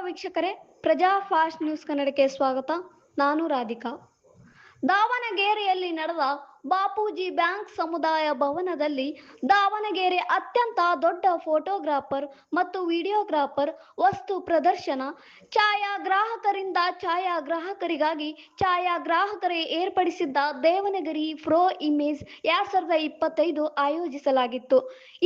ವೀಕ್ಷಕರೇ. ಪ್ರಜಾ fast news ಕನ್ನಡಕ್ಕೆ ಸ್ವಾಗತ. ನಾನು ರಾಧಿಕಾ. ದಾವಣಗೆರೆಯಲ್ಲಿ ನಡೆದ ಬಾಪೂಜಿ ಬ್ಯಾಂಕ್ ಸಮುದಾಯ ಭವನದಲ್ಲಿ ದಾವಣಗೆರೆ ಅತ್ಯಂತ ದೊಡ್ಡ ಫೋಟೋಗ್ರಾಫರ್ ಮತ್ತು ವಿಡಿಯೋಗ್ರಾಫರ್ ವಸ್ತು ಪ್ರದರ್ಶನ, ಛಾಯಾಗ್ರಾಹಕರಿಂದ ಛಾಯಾಗ್ರಾಹಕರಿಗಾಗಿ ಛಾಯಾಗ್ರಾಹಕರೇ ಏರ್ಪಡಿಸಿದ್ದ ದೇವನಗಿರಿ ಪ್ರೋ ಇಮೇಜ್ ಎರಡ್ ಸಾವಿರದ ಇಪ್ಪತ್ತೈದು ಆಯೋಜಿಸಲಾಗಿತ್ತು.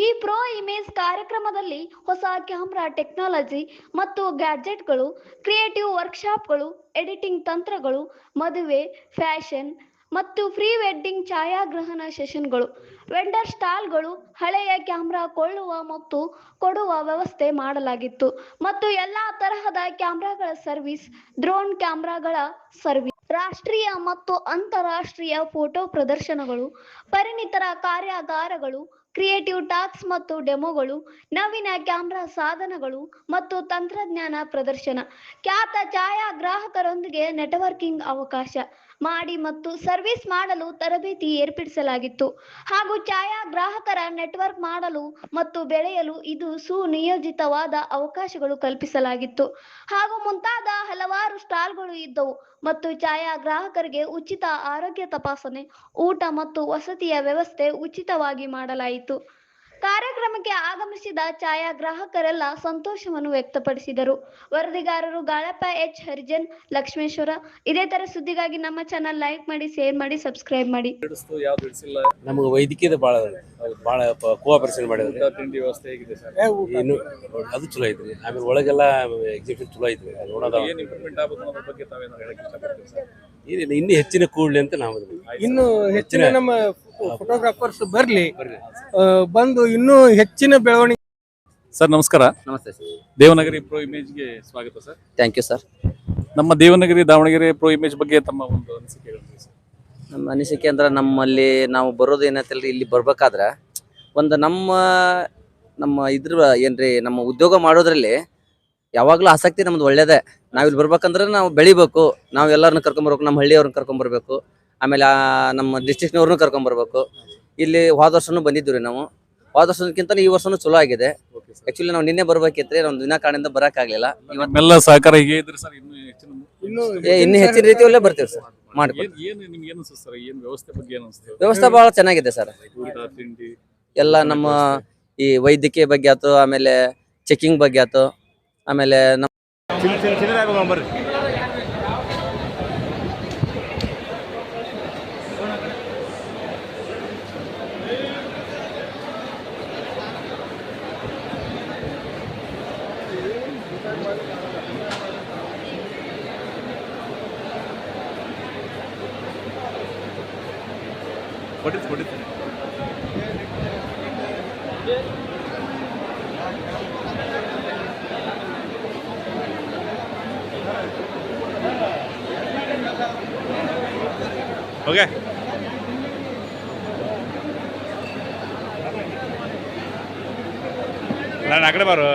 ಈ ಪ್ರೋ ಇಮೇಜ್ ಕಾರ್ಯಕ್ರಮದಲ್ಲಿ ಹೊಸ ಕ್ಯಾಮ್ರಾ ಟೆಕ್ನಾಲಜಿ ಮತ್ತು ಗ್ಯಾಡ್ಜೆಟ್ಗಳು ಕ್ರಿಯೇಟಿವ್ ವರ್ಕ್ಶಾಪ್ಗಳು, ಎಡಿಟಿಂಗ್ ತಂತ್ರಗಳು, ಮದುವೆ, ಫ್ಯಾಷನ್ ಮತ್ತು ಪ್ರೀ ವೆಡ್ಡಿಂಗ್ ಛಾಯಾಗ್ರಹಣ ಸೆಷನ್ಗಳು. ವೆಂಡರ್ ಸ್ಟಾಲ್ಗಳು ಹಳೆಯ ಕ್ಯಾಮ್ರಾ ಕೊಳ್ಳುವ ಮತ್ತು ಕೊಡುವ ವ್ಯವಸ್ಥೆ ಮಾಡಲಾಗಿತ್ತು. ಮತ್ತು ಎಲ್ಲಾ ತರಹದ ಕ್ಯಾಮ್ರಾಗಳ ಸರ್ವಿಸ್, ಡ್ರೋನ್ ಕ್ಯಾಮ್ರಾಗಳ ಸರ್ವಿಸ್, ರಾಷ್ಟ್ರೀಯ ಮತ್ತು ಅಂತಾರಾಷ್ಟ್ರೀಯ ಫೋಟೋ ಪ್ರದರ್ಶನಗಳು, ಪರಿಣಿತರ ಕಾರ್ಯಾಗಾರಗಳು ಕ್ರಿಯೇಟಿವ್ ಟಾಕ್ಸ್ ಮತ್ತು ಡೆಮೋಗಳು, ನವೀನ ಕ್ಯಾಮ್ರಾ ಸಾಧನಗಳು ಮತ್ತು ತಂತ್ರಜ್ಞಾನ ಪ್ರದರ್ಶನ. ಖ್ಯಾತ ಛಾಯಾಗ್ರಾಹಕರೊಂದಿಗೆ ನೆಟ್ವರ್ಕಿಂಗ್ ಅವಕಾಶ ಮಾಡಿ ಮತ್ತು ಸರ್ವಿಸ್ ಮಾಡಲು ತರಬೇತಿ ಏರ್ಪಡಿಸಲಾಗಿತ್ತು. ಹಾಗೂ ಛಾಯಾಗ್ರಾಹಕರ ನೆಟ್ವರ್ಕ್ ಮಾಡಲು ಮತ್ತು ಬೆಳೆಯಲು ಇದು ಸುನಿಯೋಜಿತವಾದ ಅವಕಾಶಗಳು ಕಲ್ಪಿಸಲಾಗಿತ್ತು. ಹಾಗೂ ಮುಂತಾದ ಹಲವಾರು ಸ್ಟಾಲ್ಗಳು ಇದ್ದವು ಮತ್ತು ಛಾಯಾಗ್ರಾಹಕರಿಗೆ ಉಚಿತ ಆರೋಗ್ಯ ತಪಾಸಣೆ, ಊಟ ಮತ್ತು ವಸತಿಯ ವ್ಯವಸ್ಥೆ ಉಚಿತವಾಗಿ ಮಾಡಲಾಯಿತು. ಕಾರ್ಯಕ್ರಮಕ್ಕೆ ಆಗಮಿಸಿದ ಛಾಯಾಗ್ರಾಹಕರೆಲ್ಲ ಸಂತೋಷವನ್ನು ವ್ಯಕ್ತಪಡಿಸಿದರು. ವರದಿಗಾರರು ಗಾಳಪ್ಪ ಎಚ್. ಹರಿಜನ್ ಲಕ್ಷ್ಮೇಶ್ವರ. ಇದೇ ತರ ಸುದ್ದಿಗಾಗಿ ನಮ್ಮ ಚಾನಲ್ ಲೈಕ್ ಮಾಡಿ ಶೇರ್ ಮಾಡಿ ಸಬ್ಸ್ಕ್ರೈಬ್ ಮಾಡಿ. ನಮಗೆ ವೈದ್ಯಕೀಯದ ಬಹಳ ಬಹಳ ಕೋಆಪರೇಷನ್ ಮಾಡಿದ್ರೆ ತಿಂಡಿ ವ್ಯವಸ್ಥೆ ಹೇಗಿದೆ ಸರ್? ಅದು ಚಲೋ ಐತ್ರಿ ಆಮೇಲೆ ಒಳಗೆಲ್ಲ ಎಕ್ಸಿಬಿಷನ್ ಚಲೋ ಐತ್ರಿ ಅದು ನೋಡೋದ ಏನ್ ಇಂಪ್ರೂವ್ಮೆಂಟ್ ಆಗ್ಬೇಕು ಅನ್ನೋದ್ರ ಬಗ್ಗೆ ತಾವೇನಾದ್ರು ಹೇಳಕ್ ಇಷ್ಟಪಡ್ತೀವಿ ಸರ್? ಏನಿಲ್ಲ ಇನ್ನೂ ಹೆಚ್ಚಿನ ಕೂಡಲಿ ಅಂತ ನಾವು ಇನ್ನು ಹೆಚ್ಚಿನ ನಮ್ಮ ಫೋಟೋಗ್ರಾಫರ್ಸ್ ಬರ್ಲಿ. ಬಂದು ಇನ್ನೂ ಹೆಚ್ಚಿನ ಬೆಳವಣಿಗೆ ಸರ್ ನಮಸ್ಕಾರ. ನಮಸ್ತೆ ಸರ್. ದೇವನಗರಿ ಪ್ರೋ ಇಮೇಜ್ಗೆ ಸ್ವಾಗತ ಸರ್. ಥ್ಯಾಂಕ್ ಯು ಸರ್ ನಮ್ಮ ದೇವನಗರಿ ದಾವಣಗೆರೆ ಪ್ರೋ ಇಮೇಜ್ ಬಗ್ಗೆ ತಮ್ಮ ಒಂದು ಅನಿಸಿಕೆ ಹೇಳ್ತೀವಿ ಸರ್? ನಮ್ಮ ಅನಿಸಿಕೆ ಅಂದ್ರೆ ನಮ್ಮಲ್ಲಿ ನಾವು ಬರೋದು ಏನೈತಲ್ರಿ ಇಲ್ಲಿ ಬರ್ಬೇಕಾದ್ರೆ ಒಂದು ನಮ್ಮ ನಮ್ಮ ಇದ್ರ ಏನ್ರಿ ನಮ್ಮ ಉದ್ಯೋಗ ಮಾಡೋದ್ರಲ್ಲಿ ಯಾವಾಗಲೂ ಆಸಕ್ತಿ ನಮ್ದು ಒಳ್ಳೇದೇ. ನಾವಿಲ್ಲಿ ಇಲ್ಲಿ ಬರ್ಬೇಕಂದ್ರೆ ನಾವು ಬೆಳಿಬೇಕು. ನಾವು ಎಲ್ಲರನ್ನ ಕರ್ಕೊಂಬರ್ಬೇಕು ನಮ್ಮ ಹಳ್ಳಿಯವ್ರನ್ನ ಕರ್ಕೊಂಬರ್ಬೇಕು. ಆಮೇಲೆ ಆ ನಮ್ಮ ಡಿಸ್ಟ್ರಿಕ್ಟ್ನವ್ರನ್ನೂ ಕರ್ಕೊಂಬರ್ಬೇಕು ಇಲ್ಲಿ ಹೋದ ವರ್ಷನೂ ಬಂದಿದ್ವಿ ರೀ ನಾವು. ಹೋದ ವರ್ಷಕ್ಕಿಂತ ಈ ವರ್ಷನೂ ಚಲೋ ಆಗಿದೆ. ಆಕ್ಚುಲಿ ಆ್ಯಕ್ಚುಲಿ ನಾವು ನಿನ್ನೆ ಬರ್ಬೇಕಿತ್ತು ನಾವು ವಿನಾಕಾರಣದಿಂದ ಬರೋಕ್ಕಾಗಲಿಲ್ಲ ಇವತ್ತೆಲ್ಲ ಸಹಕಾರ ಹೀಗೆ ಇದ್ರೆ ಸರ್ ಇನ್ನು ಹೆಚ್ಚಿನ ಇನ್ನು ಏ, ಇನ್ನೂ ಹೆಚ್ಚಿನ ರೀತಿಯಲ್ಲೇ ಬರ್ತೀವಿ ಸರ್ ಮಾಡ್ಕೊಡ್ತೀವಿ ಏನ್ ಏನ್ ನಿಮ್ಗೆ ಏನು ಅನ್ಸುತ್ತೆ ಸರ್? ಏನ್ ವ್ಯವಸ್ಥೆ ಬಗ್ಗೆ ಏನು ಅನಿಸ್ತದೆ ವ್ಯವಸ್ಥೆ ಭಾಳ ಚೆನ್ನಾಗಿದೆ ಸರ್. ಊಟ ತಿಂಡಿ ಎಲ್ಲ ನಮ್ಮ ಈ ವೈದ್ಯಕೀಯ ಬಗ್ಗೆ ಆಯ್ತು ಆಮೇಲೆ ಚೆಕಿಂಗ್ ಬಗ್ಗೆ ಆಯ್ತು ಆಮೇಲೆ ನಮ್ಮ What is, what is Okay. நான் அக்கடை பாரு